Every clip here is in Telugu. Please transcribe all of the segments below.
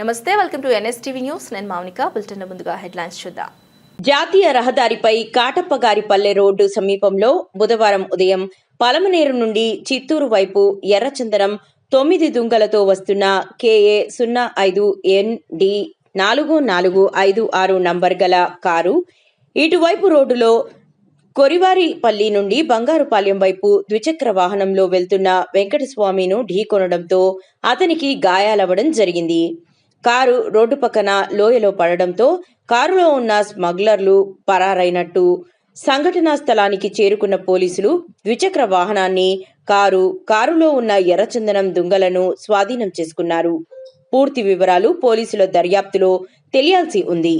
నమస్తే వెల్కమ్ టు ఎన్ఎస్టీవీ న్యూస్. నేను మౌనిక. బులెటిన్ ముందుగా హెడ్లైన్స్ చూద్దాం. జాతీయ రహదారిపై కాటప్పగారిపల్లె రోడ్డు సమీపంలో బుధవారం ఉదయం పలమనేరు నుండి చిత్తూరు వైపు ఎర్రచందనం తొమ్మిది దుంగలతో వస్తున్న కేఏ సున్నా ఐదు ఎన్ డి నాలుగు నాలుగు ఐదు ఆరు నంబర్ గల కారు ఇటువైపు రోడ్డులో కొరివారిపల్లి నుండి బంగారుపాలెం వైపు ద్విచక్ర వాహనంలో వెళ్తున్న వెంకటస్వామిను ఢీకొనడంతో అతనికి గాయాలవ్వడం జరిగింది. కారు రోడ్డు పక్కన లోయలో పడడంతో కారులో ఉన్న స్మగ్లర్లు పరారైనట్టు సంఘటనా స్థలానికి చేరుకున్న పోలీసులు ద్విచక్ర వాహనాన్ని కారు కారులో ఉన్న ఎర్రచందనం దుంగలను స్వాధీనం చేసుకున్నారు. పూర్తి వివరాలు పోలీసుల దర్యాప్తులో తెలియాల్సి ఉంది.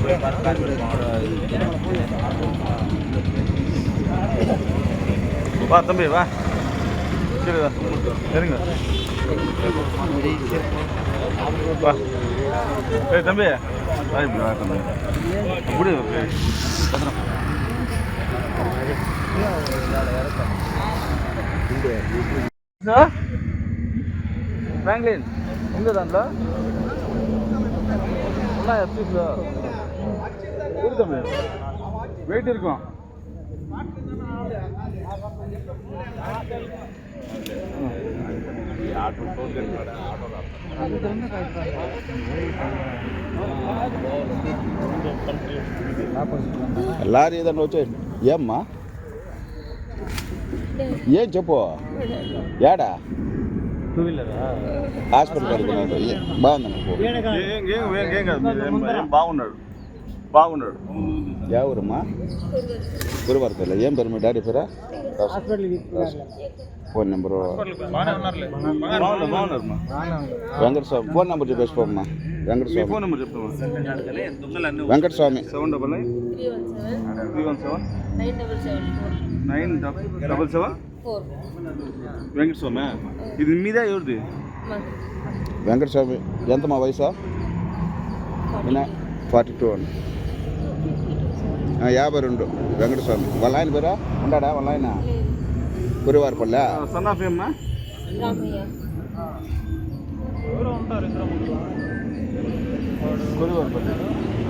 పోయి పథకాలు வா தம்பி வா சரி வா சரிங்க வா ஏய் தம்பி வா இப்படி வா தம்பி இப்படி ఫ్రాంక్లిన్ ఉంది దాంట్లో ఉన్నాయా పీస్లో இருக்குமே வெயிட் இருக்கும் లారీ ఏదన్నా వచ్చే ఏమ్మా ఏం చెప్పు ఏడా టూ వీలరా హాస్పిటల్ కడుగుతున్నాడు బాగుందన్న బాగున్నాడు బాగున్నాడు ఏ ఊరమ్మా గురువారపల్లి ఏం పేరు మీ డాడీ పేరా ఫోన్ నెంబరు బాగున్నారు బాగున్నారు Venkataswamy phone number చెప్పేసిపోమ్మా Venkataswamy. Phone number చెప్తామా Venkataswamy. Seven double nine. Three one seven. Nine double seven Venkataswamy. ఇది మీదే ఎవరిది? వెంకటస్వామి. ఎంత మా వయసు? ఫార్టీ. టూ అండి. ఆ, యాభై రెండు. వెంకటస్వామి. వాళ్ళ ఆయన పేరా? ఉన్నాడా వాళ్ళ ఆయన? గురువారపల్లె? సన్ ఆఫ్ ఏమ్మా గోదావరి